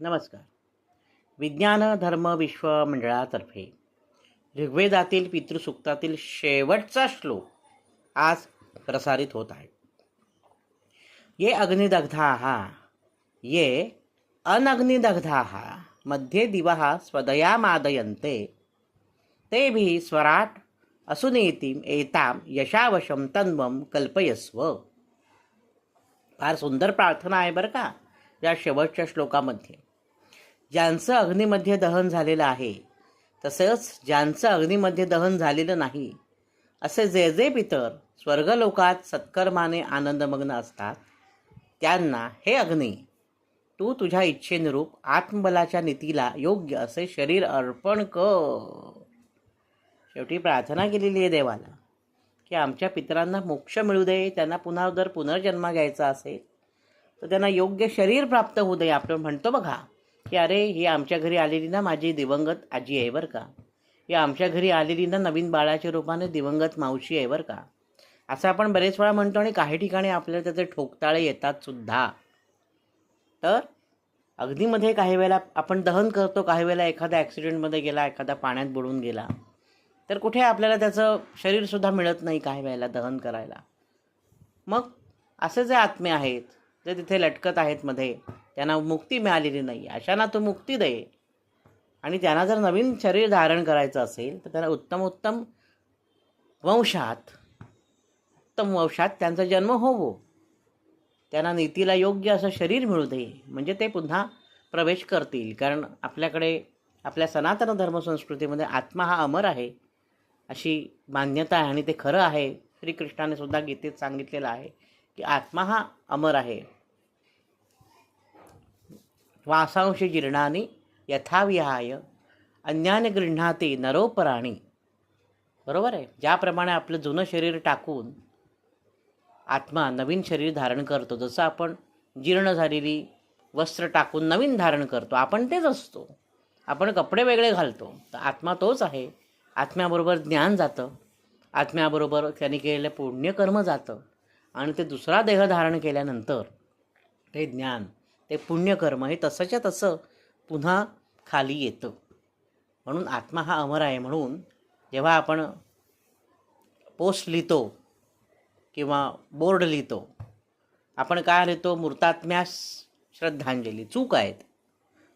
नमस्कार. विज्ञान धर्म विश्व मंडळातर्फे ऋग्वेदातील पितृसूक्तातील शेवटचा श्लोक आज प्रसारित होत आहे. ये अग्निदग्धा ये अनग्निदग्धा मध्ये दिवा स्वदयामादयन्ते ते तेभिः स्वराट असुनेतीम एताम यशावशम तन्वम कल्पयस्व. फार सुंदर प्रार्थना आहे बरं का या शेवटच्या श्लोकामध्ये. ज्यांचं अग्नीमध्ये दहन झालेलं आहे तसंच ज्यांचं अग्नीमध्ये दहन झालेलं नाही असे जे जे पितर स्वर्गलोकात सत्कर्माने आनंदमग्न असतात त्यांना हे अग्नी तू तुझ्या इच्छेनुरूप आत्मबलाच्या नीतीला योग्य असे शरीर अर्पण कर. शेवटी प्रार्थना केलेली आहे देवाला की आमच्या पितरांना मोक्ष मिळू दे त्यांना पुन्हा जर पुनर्जन्म घ्यायचा असेल तर त्यांना योग्य शरीर प्राप्त होऊ दे आपण म्हणतो बघा. की अरे ही आमच्या घरी आलेली ना माझी दिवंगत आजी आहे बरं का. ही आमच्या घरी आलेली ना नवीन बाळाच्या रूपाने दिवंगत मावशी आहे बरं का. असं आपण बरेच वेळा म्हणतो आणि काही ठिकाणी आपल्याला त्याचे ठोकताळे येतात सुद्धा. तर अग्नीमध्ये काही वेळेला आपण दहन करतो काही वेळेला एखादा ॲक्सिडेंटमध्ये गेला एखादा पाण्यात बुडून गेला. तर कुठे आपल्याला त्याचं शरीरसुद्धा मिळत नाही काही वेळेला दहन करायला. मग असे जे आत्मे आहेत जे तिथे लटकत आहेत मध्ये त्यांना मुक्ती मिळालेली नाही. अशांना तो मुक्ती दे आणि त्यांना जर नवीन शरीर धारण करायचं असेल तर त्यांना उत्तम उत्तम वंशात उत्तम वंशात त्यांचा जन्म होवो. त्यांना नीतीला योग्य असं शरीर मिळू दे. म्हणजे ते पुन्हा प्रवेश करतील. कारण आपल्याकडे आपल्या सनातन धर्मसंस्कृतीमध्ये आत्मा हा अमर आहे. अशी मान्यता आहे आणि ते खरं आहे. श्रीकृष्णाने सुद्धा गीतेत सांगितलेलं आहे की आत्मा हा अमर आहे. वासांशी जीर्णानी यथाविहाय अन्याने गृह्णाते नरोपराणी. बरोबर आहे? ज्याप्रमाणे आपलं जुनं शरीर टाकून आत्मा नवीन शरीर धारण करतो जसं आपण जीर्ण झालेली वस्त्र टाकून नवीन धारण करतो आपण तेच असतो. आपण कपडे वेगळे घालतो तर आत्मा तोच आहे. आत्म्याबरोबर ज्ञान जातं. आत्म्याबरोबर त्याने केलेलं पुण्यकर्म जातं. आणि ते दुसरा देह धारण केल्यानंतर ते ज्ञान ते पुण्यकर्म हे तसंच्या तसं पुन्हा खाली येतं. म्हणून आत्मा हा अमर आहे म्हणून जेव्हा आपण पोस्ट लिहितो किंवा बोर्ड लिहितो आपण काय लिहितो? मृतात्म्यास श्रद्धांजली. चूक आहेत.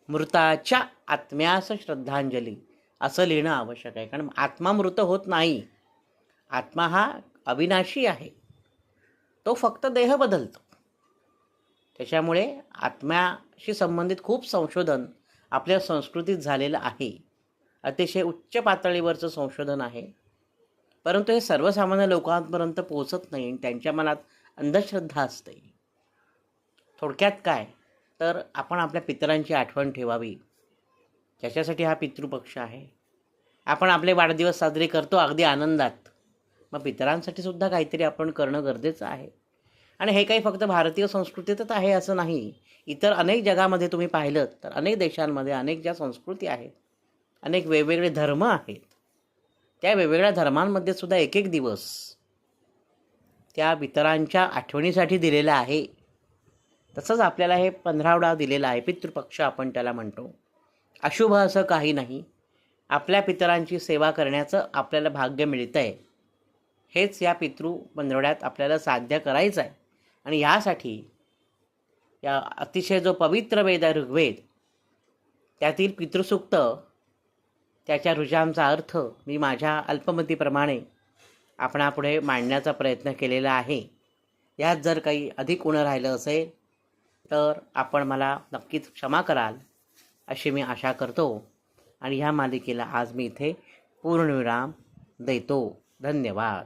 मृताच्या आत्म्यास श्रद्धांजली. असं लिहिणं आवश्यक आहे. कारण आत्मा मृत होत नाही. आत्मा हा अविनाशी आहे. तो फक्त देह बदलतो. त्याच्यामुळे आत्म्याशी संबंधित खूप संशोधन आपल्या संस्कृतीत झालेलं आहे. अतिशय उच्च पातळीवरचं संशोधन आहे. परंतु हे सर्वसामान्य लोकांपर्यंत पोचत नाही आणि त्यांच्या मनात अंधश्रद्धा असते. थोडक्यात काय? तर आपण आपल्या पितरांची आठवण ठेवावी. त्याच्यासाठी हा पितृपक्ष आहे. आपण आपले वाढदिवस साजरे करतो अगदी आनंदात. मग पितरांसाठी सुद्धा काहीतरी आपण करणं गरजेचं आहे. आणि हे काही फक्त भारतीय संस्कृतीतच आहे असं नाही. इतर अनेक जगामध्ये तुम्ही पाहिलं तर अनेक देशांमध्ये अनेक ज्या संस्कृती आहेत अनेक वेगवेगळे धर्म आहेत त्या वेगवेगळ्या धर्मांमध्ये सुद्धा एक एक दिवस त्या पितरांच्या आठवणीसाठी दिलेला आहे. तसंच आपल्याला हे पंधरावडा दिलेला आहे पितृपक्ष आपण त्याला म्हणतो. अशुभ असं काही नाही. आपल्या पितरांची सेवा करण्याचं आपल्याला भाग्य मिळतं आहे हेच या पितृ पंधरवड्यात आपल्याला साध्य करायचं आहे आणि यासाठी या अतिशय जो पवित्र वेद आहे ऋग्वेद त्यातील पितृसूक्त त्याच्या रुजांचा अर्थ मी माझ्या अल्पमतीप्रमाणे आपणापुढे मांडण्याचा प्रयत्न केलेला आहे. यात जर काही अधिक उणं राहिलं असेल तर आपण मला नक्कीच क्षमा कराल अशी मी आशा करतो. आणि ह्या मालिकेला आज मी इथे पूर्णविराम देतो. धन्यवाद.